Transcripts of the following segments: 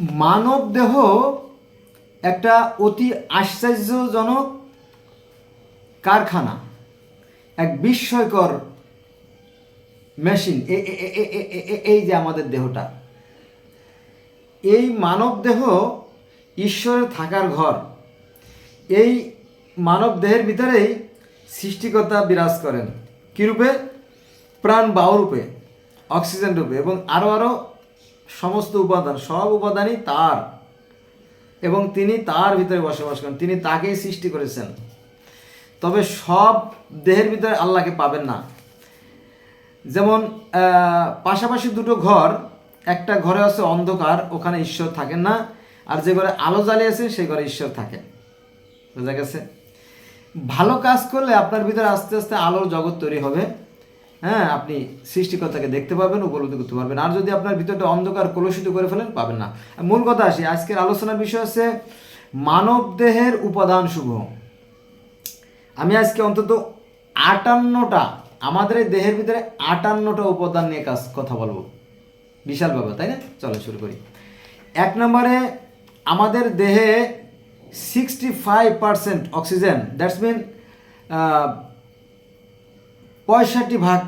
মানব দেহ একটা অতি আশ্চর্যজনক কারখানা, এক বিস্ময়কর মেশিন এই যে আমাদের দেহটা। এই মানব দেহ ঈশ্বরের থাকার ঘর। এই মানব দেহের ভিতরেই সৃষ্টিকর্তা বিরাজ করেন। কীরূপে? প্রাণ বায়ু রূপে অক্সিজেন রূপে এবং আরও আরও সমস্ত উপাদান, সব উপাদানই তার। এবং তিনি তার ভিতরে বসবাস করেন, তিনি তাকেই সৃষ্টি করেছেন। তবে সব দেহের ভিতরে আল্লাহকে পাবেন না। যেমন পাশাপাশি দুটো ঘর, একটা ঘরে আছে অন্ধকার, ওখানে ঈশ্বর থাকেন না। আর যে ঘরে আলো জ্বালিয়েছে সেই ঘরে ঈশ্বর থাকেন। বোঝা গেছে? ভালো কাজ করলে আপনার ভিতরে আস্তে আস্তে আলোর জগৎ তৈরি হবে। হ্যাঁ আপনি সৃষ্টিকর্তাকে দেখতে পাবেন উপলব্ধি করতে পারবেন। আর যদি আপনার ভিতরটা অন্ধকার, কলুষিত করে ফেলেন, পাবেন না। মূল কথা আসি, আজকের আলোচনার বিষয় হচ্ছে মানব দেহের উপাদান সমূহ আমি আজকে অন্তত আটান্নটা, আমাদের এই দেহের ভিতরে আটান্নটা উপাদান নিয়ে কাজ, কথা বলব। বিশাল ব্যাপার, তাই না? চলো শুরু করি। এক নম্বরে, আমাদের দেহে sixty five percent oxygen that's mean পঁয়ষট্টি ভাগ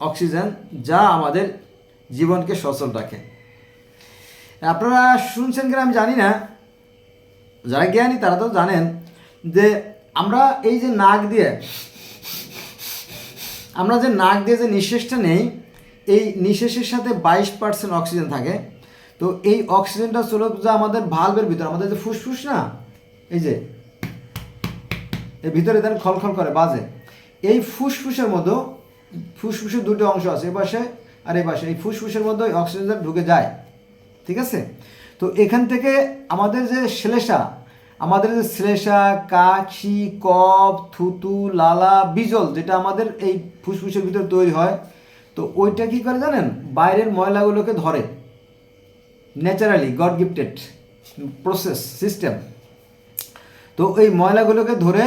অক্সিজেন যা আমাদের জীবনকে সচল রাখে। আপনারা শুনছেন কিনা আমি জানি না। যারা জ্ঞানী তারা তো জানেন যে আমরা এই যে নাক দিয়ে, আমরা যে নাক দিয়ে যে নিঃশ্বাসটা নেই, এই নিঃশ্বাসের সাথে বাইশ পার্সেন্ট অক্সিজেন থাকে। তো এই অক্সিজেনটা চলে যা আমাদের ভালভের ভিতরে, আমাদের যে ফুসফুস না, এই যে এর ভিতরে দেন খলখল করে, বাজে। এই ফুসফুসের মধ্যে ফুসফুসের দুটো অংশ আছে এ পাশে আর এই পাশে। এই ফুসফুসের মধ্যে অক্সিজেনটা ঢুকে যায়, ঠিক আছে? তো এখান থেকে আমাদের যে শ্লেষা, আমাদের যে শ্লেষা, কাশি, কফ, থুতু, লালা, বিজল, যেটা আমাদের এই ফুসফুসের ভিতরে তৈরি হয়, তো ওইটা কি করে জানেন? বাইরের ময়লাগুলোকে ধরে। Naturally god gifted process system তো এই ময়লাগুলোকে ধরে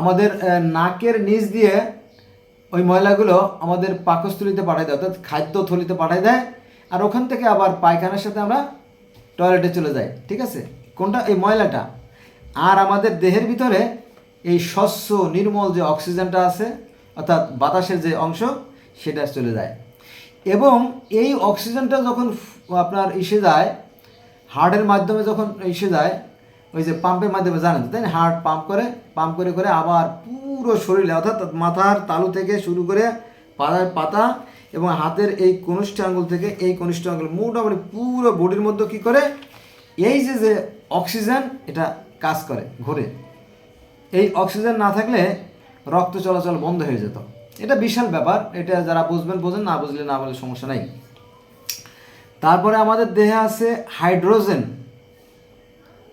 আমাদের নাকের নিচ দিয়ে ওই ময়লাগুলো আমাদের পাকস্থলিতে পাঠায় দেয়, অর্থাৎ খাদ্য থলিতে পাঠায় দেয়, আর ওখান থেকে আবার পায়খানার সাথে আমরা টয়লেটে চলে যাই, ঠিক আছে? কোনটা? এই ময়লাটা। আর আমাদের দেহের ভিতরে এই স্বচ্ছ, নির্মল যে অক্সিজেনটা আছে, অর্থাৎ বাতাসের যে অংশ, সেটা চলে যায়। এবং এই অক্সিজেনটা যখন আপনার এসে যায় হার্টের মাধ্যমে যখন এসে যায় ওই যে পাম্পের মাধ্যমে, জানেন তাই না? হার্ট পাম্প করে পাম্প করে করে আবার পুরো শরীরে, অর্থাৎ মাথার তালু থেকে শুরু করে পাড়ার পাতা এবং হাতের এই কনিষ্ঠ আঙ্গুল থেকে এই কনিষ্ঠ আঙ্গুল মোটামুটি পুরো বডির মধ্যে কী করে? এই যে যে অক্সিজেন, এটা কাজ করে, ঘোরে। এই অক্সিজেন না থাকলে রক্ত চলাচল বন্ধ হয়ে যেত। এটা বিশাল ব্যাপার। এটা যারা বুঝবেন, বোঝেন, না বুঝলে না বলে সমস্যা নাই। তারপরে আমাদের দেহে আছে হাইড্রোজেন।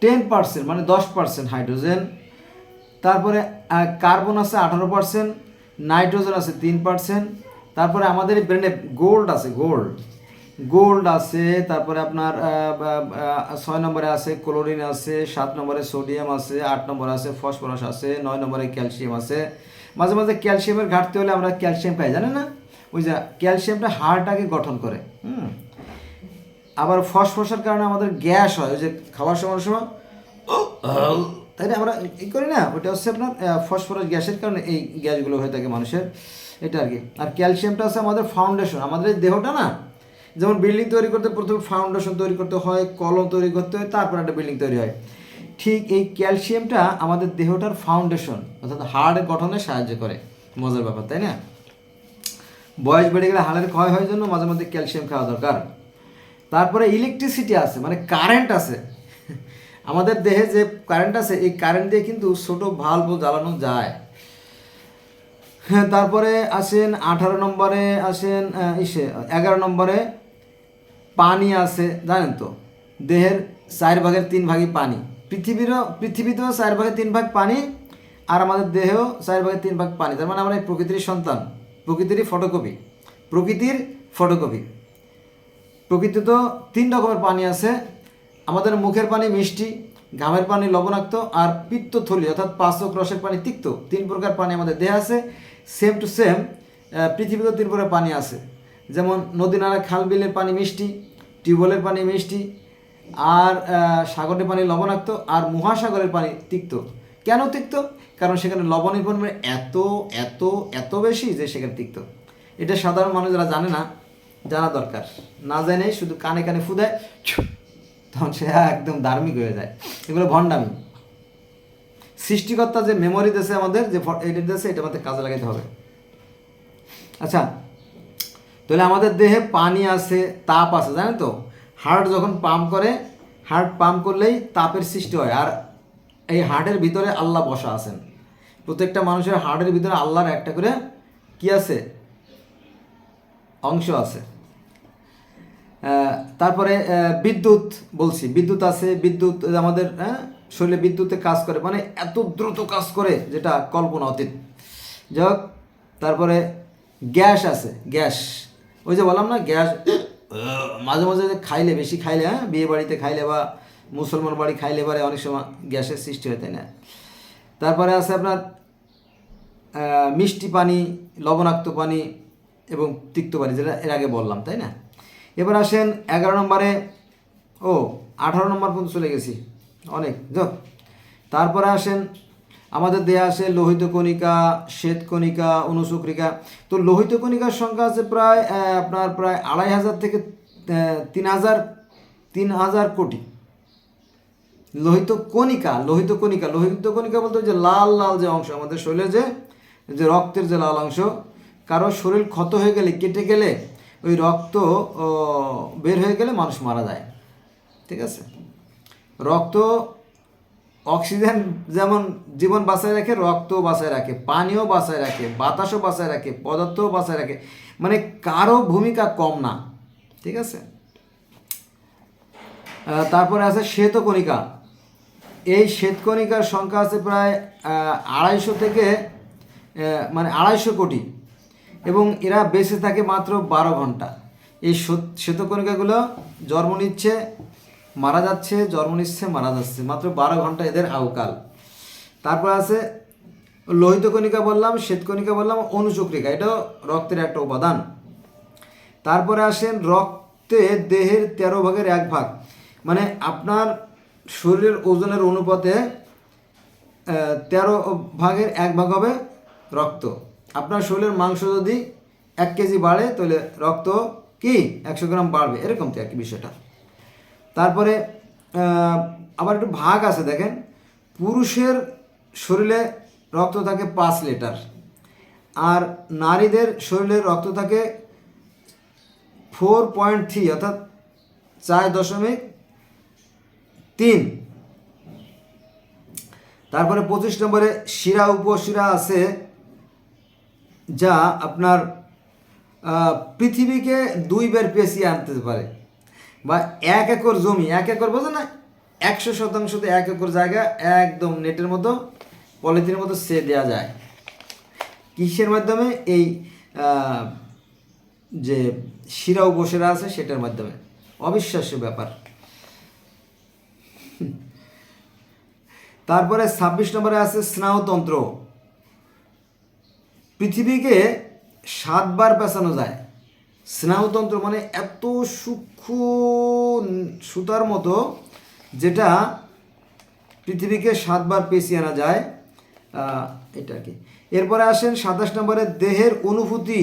টেন পার্সেন্ট মানে দশ পার্সেন্ট হাইড্রোজেন তারপরে কার্বন আছে আঠারো পার্সেন্ট নাইট্রোজেন আছে তিন পার্সেন্ট তারপরে আমাদের ব্রেনে গোল্ড আছে গোল্ড গোল্ড আছে, তারপরে আপনার ছয় নম্বরে আছে ক্লোরিন আছে, সাত নম্বরে সোডিয়াম আছে, আট নম্বরে আছে ফসফরাস আছে, নয় নম্বরে ক্যালসিয়াম আছে। মাঝে মাঝে ক্যালসিয়ামের ঘাটতি হলে আমরা ক্যালসিয়াম পাই জানেন না? ওই যে ক্যালসিয়ামটা হাড়টাকে গঠন করে, হুম? আবার ফসফরাসের কারণে আমাদের গ্যাস হয়, ওই যে খাওয়ার সময় সময়, তাই না? আমরা এই করি না, ওটা হচ্ছে আপনার ফসফরাস গ্যাসের কারণে এই গ্যাসগুলো হয়ে থাকে মানুষের, এটা আর কি। আর ক্যালসিয়ামটা আছে আমাদের ফাউন্ডেশন আমাদের এই দেহটা না, যেমন বিল্ডিং তৈরি করতে প্রথমে ফাউন্ডেশন তৈরি করতে হয়, কলম তৈরি করতে হয়, তারপর একটা বিল্ডিং তৈরি হয়। ঠিক এই ক্যালসিয়ামটা আমাদের দেহটার ফাউন্ডেশন অর্থাৎ হাড়ের গঠনে সাহায্য করে, মজার ব্যাপার, তাই না? বয়স বেড়ে গেলে হাড়ের ক্ষয় হওয়ার জন্য মাঝে মাঝে ক্যালসিয়াম খাওয়া দরকার। তারপরে ইলেকট্রিসিটি আছে মানে কারেন্ট আছে। আমাদের দেহে যে কারেন্ট আছে, এই কারেন্ট দিয়ে কিন্তু ছোটো ভাল্ব জ্বালানো যায়। হ্যাঁ তারপরে আসেন আঠারো নম্বরে আসেন ইসে, এগারো নম্বরে পানি আছে, জানেন তো? দেহের চার ভাগের তিন ভাগই পানি। পৃথিবীরও, পৃথিবীতেও চার ভাগের তিন ভাগ পানি আর আমাদের দেহেও চার ভাগের তিন ভাগ পানি। তার মানে আমরা প্রকৃতির সন্তান, প্রকৃতিরই ফটোকপি প্রকৃতির ফটোকপি প্রকৃতি তো তিন রকমের পানি আছে। আমাদের মুখের পানি মিষ্টি, ঘামের পানি লবণাক্ত আর পিত্তথলি অর্থাৎ পাঁচক রসের পানি তিক্ত। তিন প্রকার পানি আমাদের দেহে আছে। সেম টু সেম পৃথিবীতে তিন প্রকার পানি আছে। যেমন নদী নালা খাল বিলের পানি মিষ্টি, টিউবওয়েলের পানি মিষ্টি, আর সাগরের পানি লবণাক্ত আর মহাসাগরের পানি তিক্ত। কেন তিক্ত? কারণ সেখানে লবণের পরিমাণ এত এত এত বেশি যে সেখানে তিক্ত। এটা সাধারণ মানুষ যারা জানে না জানা দরকার। না জানে শুধু কানে কানে ফুদায় তখন সে একদম ধার্মিক হয়ে যায়। এগুলো ভণ্ডামি। সৃষ্টিকর্তা যে মেমোরি দেশে আমাদের, যে এটা দেশে এটা আমাদের কাজে লাগাতে হবে। আচ্ছা তাহলে আমাদের দেহে পানি আছে, তাপ আছে, জানেন তো? হার্ট যখন পাম্প করে, হার্ট পাম্প করলেই তাপের সৃষ্টি হয়। আর এই হার্টের ভিতরে আল্লাহ বসা আছেন। প্রত্যেকটা মানুষের হার্টের ভিতরে আল্লাহর একটা করে কি আছে? অংশ আছে। তারপরে বিদ্যুৎ বলছি। বিদ্যুৎ আছে, বিদ্যুৎ আমাদের শরীরে বিদ্যুতে কাজ করে। মানে এত দ্রুত কাজ করে যেটা কল্পনা অতীত। যাই তারপরে গ্যাস আছে, গ্যাস। ওই যে বললাম না, গ্যাস মাঝে মাঝে খাইলে, বেশি খাইলে হ্যাঁ বিয়ে বাড়িতে খাইলে বা মুসলমান বাড়ি খাইলে পরে অনেক সময় গ্যাসের সৃষ্টি হয়, তাই না? তারপরে আছে আপনার মিষ্টি পানি, লবণাক্ত পানি এবং তিক্ত পানি, যেটা এর আগে বললাম, তাই না? এবার আসেন এগারো নম্বরে। ও, আঠারো নম্বর পর্যন্ত চলে গেছি। অনেক যাক তারপরে আসেন, আমাদের দেয়া আছে লোহিত কণিকা, শ্বেত কণিকা তো লোহিত কণিকার সংখ্যা আছে প্রায় আপনার প্রায় আড়াই হাজার থেকে তিন হাজার তিন হাজার কোটি। লোহিত কণিকা লোহিত কণিকা লোহিত কণিকা বলতে যে লাল লাল যে অংশ, আমাদের শরীরে যে যে রক্তের যে লাল অংশ, কারও শরীর ক্ষত হয়ে গেলে, কেটে গেলে ওই রক্ত বের হয়ে গেলে মানুষ মারা যায়। ঠিক আছে? রক্ত, অক্সিজেন যেমন জীবন বাঁচায় রাখে রক্ত বাঁচায় রাখে, পানিও বাঁচায় রাখে, বাতাসও বাঁচায় রাখে, পদার্থও বাঁচায় রাখে। মানে কারও ভূমিকা কম না। ঠিক আছে? তারপরে আছে শ্বেতকণিকা। এই শ্বেতকণিকার সংখ্যা আছে প্রায় আড়াইশো থেকে মানে আড়াইশো কোটি। এবং এরা বেঁচে থাকে মাত্র বারো ঘণ্টা। এই শ্বেত- শ্বেতকণিকাগুলো জন্ম নিচ্ছে, মারা যাচ্ছে, জন্ম নিচ্ছে, মারা যাচ্ছে। মাত্র বারো ঘণ্টা এদের আউকাল তারপর আছে লোহিত কণিকা বললাম শ্বেতকণিকা বললাম, অনুচক্রিকা। এটাও রক্তের একটা উপাদান। তারপরে আসেন রক্তে দেহের তেরো ভাগের এক ভাগ। মানে আপনার শরীরের ওজনের অনুপাতে তেরো ভাগের এক ভাগ হবে রক্ত। আপনার শরীরের মাংস যদি এক কেজি বাড়ে, তাহলে রক্ত কি? একশো গ্রাম বাড়বে। এরকম তো একই বিষয়টা। তারপরে আবার একটু ভাগ আছে, দেখেন। পুরুষের শরীরে রক্ত থাকে পাঁচ লিটার। আর নারীদের শরীরে রক্ত থাকে ফোর পয়েন্ট থ্রি, অর্থাৎ চার দশমিক তিন। তারপরে পঁচিশ নম্বরে শিরা, উপশিরা আছে। যা আপনার পৃথিবীকে দুই বের পেঁচিয়ে আনতে পারে। বা এক একর জমি, এক একর বোঝো না, একশো শতাংশতে এক একর জায়গা একদম নেটের মতো, পলিথিনের মতো সে দেওয়া যায়। কিসের মাধ্যমে? এই যে শিরা উপশিরা আছে সেটার মাধ্যমে। অবিশ্বাস্য ব্যাপার। তারপরে ছাব্বিশ নম্বরে আছে স্নায়ুতন্ত্র। পৃথিবীকে সাতবার পেঁচানো যায়। স্নায়ুতন্ত্র মানে এত সূক্ষ্ম সুতার মতো যেটা পৃথিবীকে সাতবার পেঁচিয়ে আনা যায়। এটা কি এরপরে আসেন সাতাশ নম্বরে দেহের অনুভূতি।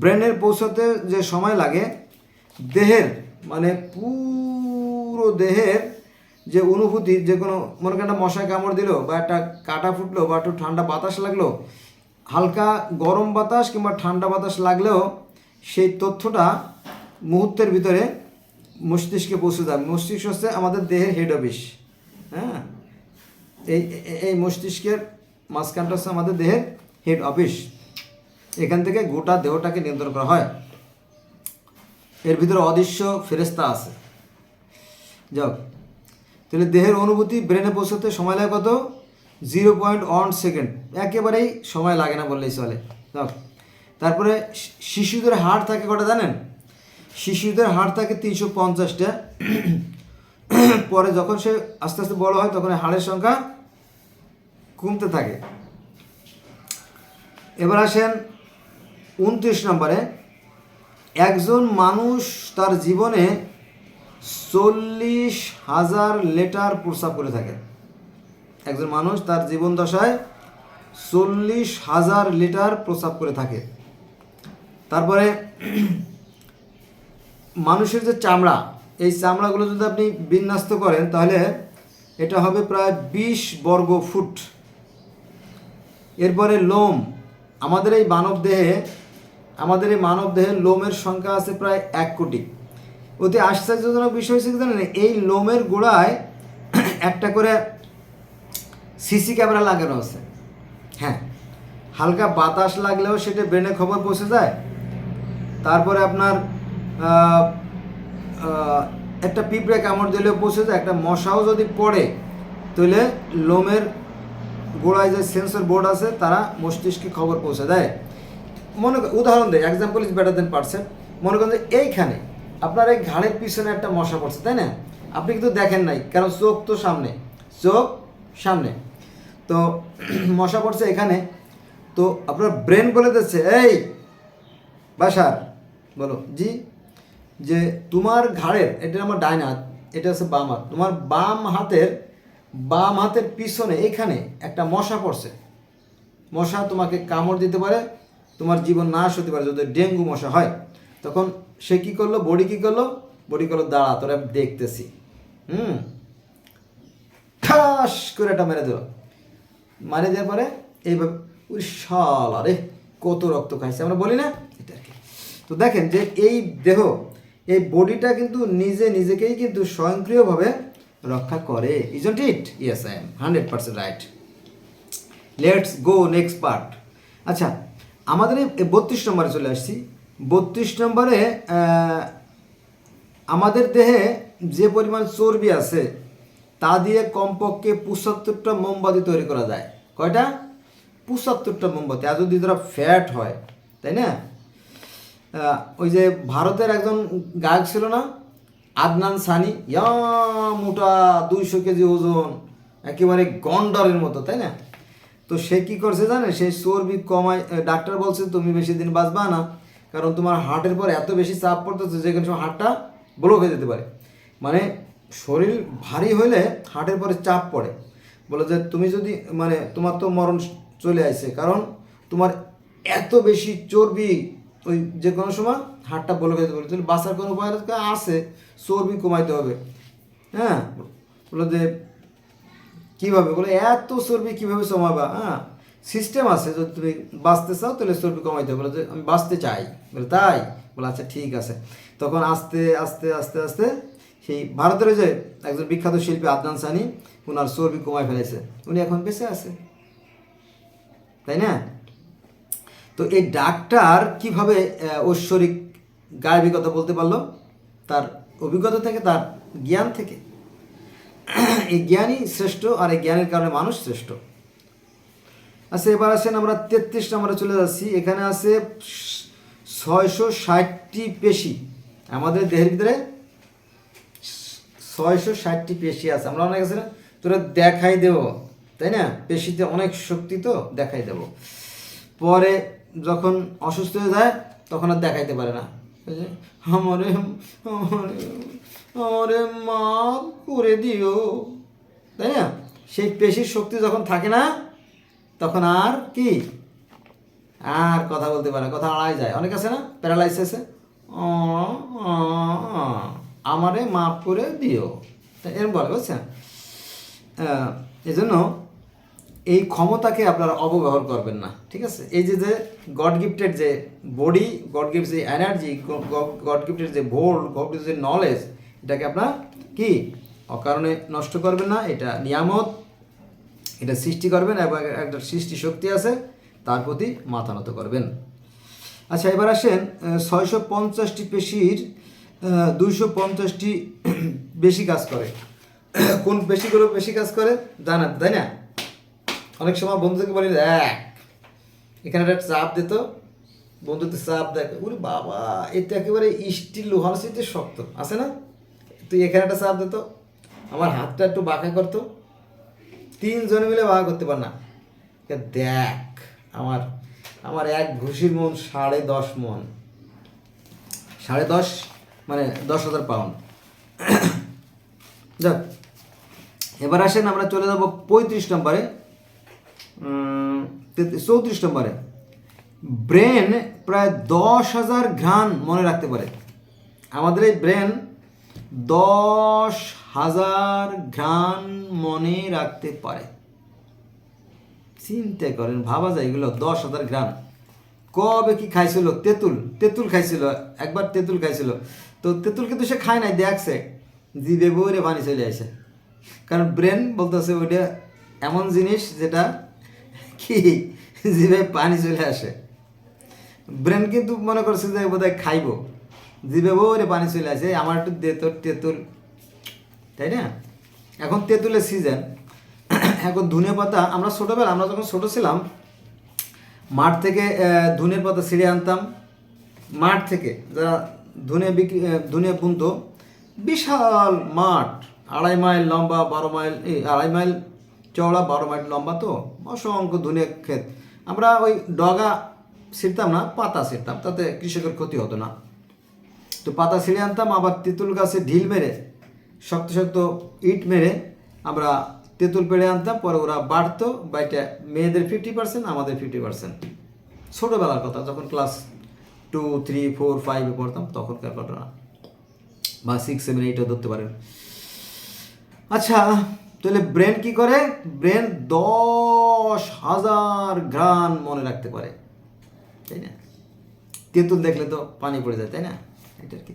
ব্রেনের পৌঁছাতে যে সময় লাগে, দেহের মানে পুরো দেহের যে অনুভূতি, যে কোনো, মনে করেন একটা মশায় কামড় দিল বা একটা কাটা ফুটলো বা একটু ঠান্ডা বাতাস লাগল হালকা গরম বাতাস কিংবা ঠান্ডা বাতাস লাগলেও সেই তথ্যটা মুহূর্তের ভিতরে মস্তিষ্কে পৌঁছে যাবে মস্তিষ্ক হচ্ছে আমাদের দেহের হেড অফিস হ্যাঁ? এই এই মস্তিষ্কের মাঝখানটা হচ্ছে আমাদের দেহের হেড অফিস এখান থেকে গোটা দেহটাকে নিয়ন্ত্রণ করা হয়। এর ভিতরে অদৃশ্য ফেরেস্তা আছে। যাক, তাহলে দেহের অনুভূতি ব্রেনে পৌঁছাতে সময় লাগে কত? Zero point one second. একেবারেই সময় লাগে না বললেই চলে। তারপরে শিশুদের হাড় থাকে কটা জানেন? শিশুদের হাড় থাকে তিনশো পঞ্চাশটা। পরে যখন সে আস্তে আস্তে বড় হয়, তখন হাড়ের সংখ্যা কমতে থাকে। এবার আসেন উনত্রিশ নম্বরে। একজন মানুষ তার জীবনে চল্লিশ হাজার লিটার প্রস্রাব করে থাকে। একজন মানুষ তার জীবন দশায় চল্লিশ হাজার লিটার প্রস্রাব করে থাকে। তারপরে মানুষের যে চামড়া, এই চামড়াগুলো যদি আপনি বিন্যস্ত করেন, তাহলে এটা হবে প্রায় বিশ বর্গ ফুট। এরপরে লোম, আমাদের এই মানব দেহে, আমাদের এই মানব দেহে লোমের সংখ্যা আছে প্রায় এক কোটি। অতি আশ্চর্যজনক বিষয় হচ্ছে জানেন? এই লোমের গোড়ায় একটা করে সিসি ক্যামেরা লাগানো আছে। হ্যাঁ হালকা বাতাস লাগলেও সেটা ব্রেনে খবর পৌঁছে যায়। তারপরে আপনার একটা পিঁপড়ে কামড় দিলেও পৌঁছে যায়। একটা মশাও যদি পড়ে, তাহলে লোমের গোড়ায় যে সেন্সর বোর্ড আছে, তারা মস্তিষ্কে খবর পৌঁছে দেয়। মনে উদাহরণ দেয় example is better than precept মনে করেন যে এইখানে আপনার এই ঘাড়ের পিছনে একটা মশা পড়ছে, তাই না? আপনি কিন্তু দেখেন নাই, কারণ চোখ তো সামনে, চোখ সামনে। তো মশা পড়ছে এখানে। তো আপনার ব্রেন বলে দিচ্ছে, এই, বাসার। বলো, জি, যে তোমার ঘাড়ের, এটা আমার ডাইন হাত, এটা হচ্ছে বাম হাত। তোমার বাম হাতের বাম হাতের পিছনে, এখানে একটা মশা পড়ছে। মশা তোমাকে কামড় দিতে পারে, তোমার জীবন নাশ হতে পারে, যদি ডেঙ্গু মশা হয়। তখন সে কী করল? বডি কী করল? বডি করল, দাঁড়া, তোরা দেখতেছি। হুম? ঠাস করে এটা মেরে দিল। মারে দেওয়ার পরে এইভাবে ওই আরে কত রক্ত খাইছে, আমরা বলি না? এটা আর কি। তো দেখেন যে এই দেহ, এই বডিটা কিন্তু নিজে নিজেকেই কিন্তু স্বয়ংক্রিয়ভাবে রক্ষা করে। Isn't it yes I am hundred percent right let's go next part আচ্ছা আমাদের এই বত্রিশ নম্বরে চলে আসছি। বত্রিশ নম্বরে আমাদের দেহে যে পরিমাণ চর্বি আছে তা দিয়ে কমপক্ষে পঁচাত্তরটা মোমবাতি তৈরি করা যায়। কয়টা? পঁচাত্তরটা মোমবাতি। আর যদি ধরো ফ্যাট হয়, তাই না? ওই যে ভারতের একজন গায়ক ছিল না? আদনান সানি। মোটা দুইশো কেজি ওজন, একেবারে গন্ডারের মতো, তাই না? তো সে কি করছে জানে সে চর্বি কমায় ডাক্তার বলছে, তুমি বেশি দিন বাঁচবা না, কারণ তোমার হার্টের পর এত বেশি চাপ পড়তেছে যে কোনো হার্টটা ব্লক হয়ে যেতে পারে। মানে শরীর ভারী হলে হার্টের পরে চাপ পড়ে। বলে যে তুমি যদি মানে তোমার তো মরণ চলে আসছে কারণ তোমার এত বেশি চর্বি ওই যে কোনো সময় হাটটা বলে যেতে পারে। বাঁচার কোনো উপায় আছে, চর্বি কমাইতে হবে। হ্যাঁ? বলে যে কীভাবে? বলে এত চর্বি কীভাবে কমাবা? হ্যাঁ? সিস্টেম আছে, যদি তুমি বাঁচতে চাও তাহলে চর্বি কমাইতে হবে। বলে যে আমি বাঁচতে চাই। বলে তাই? বলে আচ্ছা ঠিক আছে। তখন আস্তে আস্তে আস্তে আস্তে সেই ভারতের যে একজন বিখ্যাত শিল্পী আদনান সানি ওনার চর্বি কমায় ফেলেছে উনি এখন বেঁচে আছে। তাই না? তো এই ডাক্তার কীভাবে ঐশ্বরিক গায়বিকতা বলতে পারল? তার অভিজ্ঞতা থেকে, তার জ্ঞান থেকে। এই জ্ঞানই শ্রেষ্ঠ আর এই জ্ঞানের কারণে মানুষ শ্রেষ্ঠ। আচ্ছা এবার আসেন আমরা তেত্রিশ নম্বরে চলে যাচ্ছি। এখানে আছে ছয়শো ষাটটি পেশি। আমাদের দেহের ভিতরে ছয়শো ষাটটি পেশি আছে। আমরা অনেক আছে না? তোরা দেখাই দেব, তাই না? পেশিতে অনেক শক্তি তো দেখাই দেব। পরে যখন অসুস্থ হয়ে যায়, তখন আর দেখাইতে পারে না। আমারে আমারে মাফ করে দিও। তাই না? সেই পেশির শক্তি যখন থাকে না, তখন আর কি? আর কথা বলতে পারে কথা আড়াই যায়। অনেক আছে না? প্যারালাইসিসে আমারে মাফ করে দিও। এরকম বলে বুঝছেন? আহ, এজন্য এই ক্ষমতাকে আপনারা অপব্যবহার করবেন না ঠিক আছে? এই যে যে গড গিফটেড যে বডি গড গিফট যে এনার্জি গড গিফটেড যে ভোল্ট গড গিফটেড যে নলেজ এটাকে আপনার কি? অকারণে নষ্ট করবেন না এটা নিয়ামত এটা সৃষ্টি করবেন এবং একটা সৃষ্টি শক্তি আছে তার প্রতি মাথা নত করবেন। আচ্ছা এবার আসেন ছয়শো পঞ্চাশটি পেশির দুইশো পঞ্চাশটি বেশি কাজ করে। কোন পেশিগুলো বেশি কাজ করে? জানান তাই না? অনেক সময় বন্ধুকে বলি এক এখানে একটা চাপ দিত বন্ধুতে চাপ দেখ, ওরে বাবা, এটা একেবারে স্টিল লোহার সাথে শক্ত, আছে না? তুই এখানে একটা চাপ দিত আমার হাতটা একটু বাঁকা করতো তিনজনে মিলে বাঁকা করতে পার না। দেখ, আমার আমার এক ঘুষির মন সাড়ে দশ মন। সাড়ে দশ? মানে দশ হাজার পাউন্ড যাক, এবার আসেন, আমরা চলে যাব পঁয়ত্রিশ নম্বরে। চৌত্রিশ নম্বরে। ব্রেন প্রায় দশ হাজার ঘ্রাণ মনে রাখতে পারে। আমাদের এই ব্রেন দশ হাজার ঘ্রাণ মনে রাখতে পারে। চিন্তা করেন, ভাবা যায় এগুলো, দশ হাজার গ্রাম কবে কি খাইছিল? তেঁতুল তেঁতুল খাইছিল, একবার তেঁতুল খাইছিল। তো তেঁতুল কিন্তু সে খায় নাই, দেখছে। জিবে বইরে পানি চলে আসে। কারণ ব্রেন বলতেছে ওইটা এমন জিনিস যেটা কি, জিভে পানি চলে আসে। ব্রেন কিন্তু মনে করছে যে বোধহয় খাইবো। জিভে বইরে পানি চলে আসে, আমার একটু তোর তেঁতুল, তাই না? এখন তেঁতুলের সিজন এখন ধনে পাতা, আমরা ছোটোবেলা আমরা যখন ছোটো ছিলাম, মাঠ থেকে ধনের পাতা ছিঁড়ে আনতাম। মাঠ থেকে, যারা ধনে বিক্রি ধনে বিশাল মাঠ, আড়াই মাইল লম্বা, বারো মাইল এই আড়াই মাইল চওড়া, বারো মাইল লম্বা তো, অসংখ্য ধনে ক্ষেত। আমরা ওই ডগা ছিঁড়তাম না, পাতা ছিঁড়তাম, তাতে কৃষকের ক্ষতি হতো না। তো পাতা ছিঁড়ে আনতাম, আবার তেঁতুল গাছে ঢিল মেরে, শক্ত শক্ত ইট মেরে আমরা তেঁতুল পেড়ে আনতাম, পরে ওরা বাড়তো, বাইটা মেয়েদের ফিফটি পার্সেন্ট আমাদের ফিফটি পার্সেন্ট ছোটোবেলার কথা, যখন ক্লাস টু থ্রি ফোর ফাইভে পড়তাম, তখনকার ঘটনা। বা সিক্স সেভেন এইটও ধরতে পারেন। আচ্ছা তাহলে ব্রেন কি করে? ব্রেন দশ হাজার গ্রান মনে রাখতে পারে। তাই না? তেঁতুল দেখলে তো পানি পড়ে যায়, তাই না? এটা কি।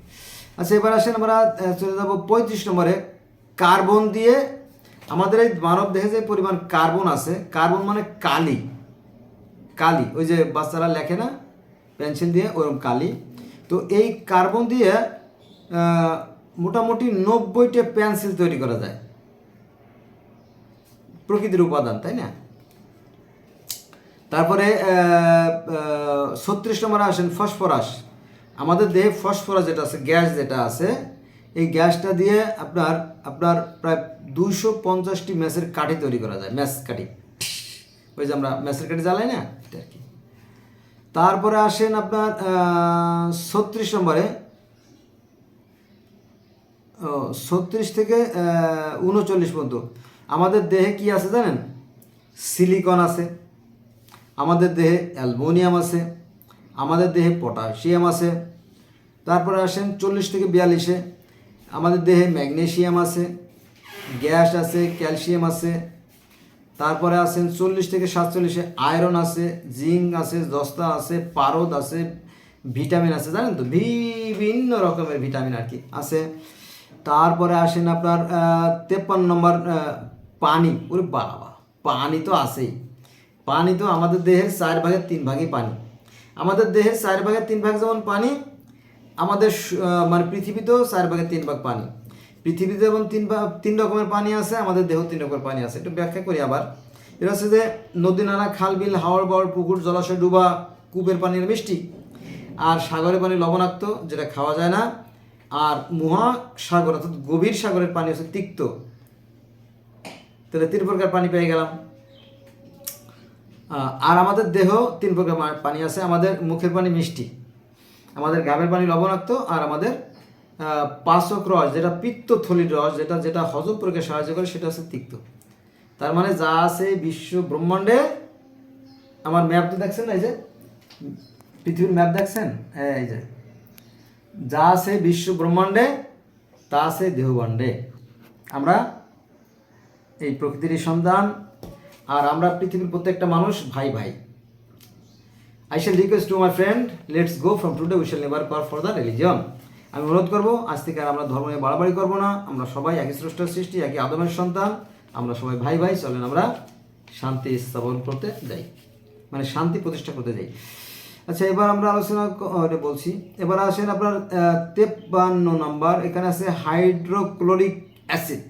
আচ্ছা এবার আসেন আমরা চলে যাব পঁয়ত্রিশ নম্বরে। কার্বন দিয়ে আমাদের এই মানব দেহে যে পরিমাণ কার্বন আছে, কার্বন মানে কালি। কালি, ওই যে বাচ্চারা লেখে না? পেন্সিল দিয়ে ওরকম কালি। তো এই কার্বন দিয়ে মোটামুটি নব্বইটা পেন্সিল তৈরি করা যায়। প্রকৃতির উপাদান, তাই না? তারপরে ছত্রিশ নম্বরে আসেন ফসফরাস। আমাদের দেহে ফসফরাস যেটা আছে, গ্যাস যেটা আছে, এই গ্যাসটা দিয়ে আপনার আপনার প্রায় দুইশো পঞ্চাশটি ম্যাচের কাঠি তৈরি করা যায় ম্যাচ কাঠি। ওই যে আমরা ম্যাচের কাঠি জ্বালাই না, এটা আর কি। তারপরে আসেন আপনার ছত্রিশ নম্বরে। ছত্রিশ থেকে উনচল্লিশ পর্যন্ত। আমাদের দেহে কি আছে জানেন? সিলিকন আছে। আমাদের দেহে অ্যালমোনিয়াম আছে। আমাদের দেহে পটাশিয়াম আছে। তারপরে আসেন চল্লিশ থেকে বিয়াল্লিশে। আমাদের দেহে ম্যাগনেশিয়াম আছে। গ্যাস আছে, ক্যালসিয়াম আছে। তারপরে আছেন চল্লিশ থেকে সাতচল্লিশে আয়রন আছে, জিঙ্ক আছে, দস্তা আছে, পারদ আছে, ভিটামিন আছে, জানেন তো? বিভিন্ন রকমের ভিটামিন আর কি আছে। তারপরে আসেন আপনার তেপ্পান্ন নম্বর পানি। ওরে বাবা, পানি তো আছেই। পানি তো আমাদের দেহের চার ভাগের তিন ভাগই পানি। আমাদের দেহের চার ভাগের তিন ভাগ যেমন পানি, আমাদের মানে পৃথিবীতেও চার ভাগের তিন ভাগ পানি। পৃথিবীতে যেমন তিন তিন রকমের পানি আছে, আমাদের দেহ তিন রকমের পানি আছে। একটু ব্যাখ্যা করি আবার। এটা হচ্ছে যে নদী, নালা, খাল, বিল হাওড় বড় পুকুর, জলাশয়, ডুবা, কূপের পানির মিষ্টি। আর সাগরের পানি লবণাক্ত, যেটা খাওয়া যায় না। আর মহাসাগর, অর্থাৎ গভীর সাগরের পানি হচ্ছে তিক্ত। তাহলে তিন প্রকার পানি পেয়ে গেলাম। আর আমাদের দেহ তিন প্রকার পানি আছে। আমাদের মুখের পানি মিষ্টি। আমাদের গাবের পানি লবণাক্ত, আর আমাদের পাচক রস, যেটা পিত্ত থলির রস, যেটা যেটা হজম প্রক্রিয়া সাহায্য করে, সেটা হচ্ছে তিক্ত। তার মানে যা আছে বিশ্ব ব্রহ্মাণ্ডে, আমার ম্যাপ তো দেখছেন না, এই যে? পৃথিবীর ম্যাপ দেখছেন? হ্যাঁ এই যে। যা আছে বিশ্ব ব্রহ্মাণ্ডে, তা আছে দেহবাণ্ডে আমরা এই প্রকৃতির সন্ধান আর আমরা পৃথিবীর প্রত্যেকটা মানুষ ভাই ভাই। I shall request to my friend let's go from today we shall never core for the religion আমি অনুরোধ করব, আজ থেকে আর আমরা ধর্ম নিয়ে বাড়াবাড়ি করব না। আমরা সবাই একই স্রষ্টার সৃষ্টি, একই আদমের সন্তান। আমরা সবাই ভাই ভাই, চলেন আমরা শান্তি স্থাপন করতে যাই। মানে শান্তি প্রতিষ্ঠা করতে যাই। আচ্ছা এবার আমরা আলোচনা বলছি। এবার আসেন আপনার তেপ্পান্ন নাম্বার। এখানে আছে হাইড্রোক্লোরিক অ্যাসিড।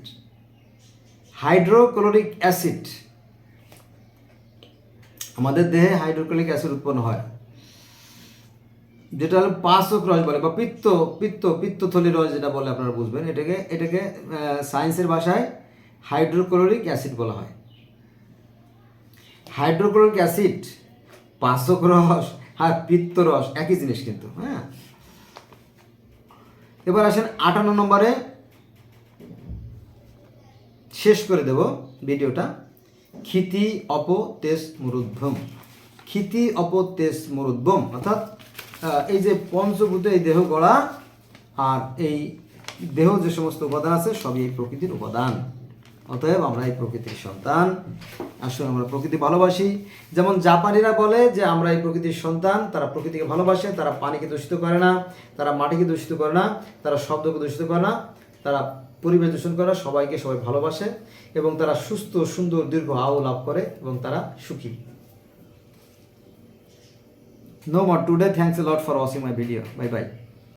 Hydrochloric acid. আমাদের দেহে হাইড্রোক্লোরিক অ্যাসিড উৎপন্ন হয়। যেটা হলো পাঁচক রস বলে, বা পিত্ত পিত্ত পিত্তথলি রস যেটা বলে আপনারা বুঝবেন, এটাকে এটাকে সায়েন্সের ভাষায় হাইড্রোক্লোরিক অ্যাসিড বলা হয়। হাইড্রোক্লোরিক অ্যাসিড পাঁচক রস আর পিত্ত রস, একই জিনিস কিন্তু হ্যাঁ? এবার আসেন আটান্ন নম্বরে, শেষ করে দেব ভিডিওটা, ক্ষিতি অপ তেজ মরুদ্ভম ক্ষিতি অপ তেজ মরুদ্ভম অর্থাৎ এই যে পঞ্চভূত এই দেহ গড়া আর এই দেহ যে সমস্ত উপাদান আছে, সবই এই প্রকৃতির উপাদান। অতএব আমরা এই প্রকৃতির সন্তান। আসলে আমরা প্রকৃতি ভালোবাসি। যেমন জাপানিরা বলে যে আমরা এই প্রকৃতির সন্তান, তারা প্রকৃতিকে ভালোবাসে, তারা পানিকে দূষিত করে না, তারা মাটিকে দূষিত করে না, তারা শব্দকে দূষিত করে না, তারা পরিবেশ দূষণ করে সবাইকে সবাই ভালোবাসে এবং তারা সুস্থ, সুন্দর, দীর্ঘ আও লাভ করে এবং তারা সুখী। No more today. Thanks a lot for watching my video. Bye bye.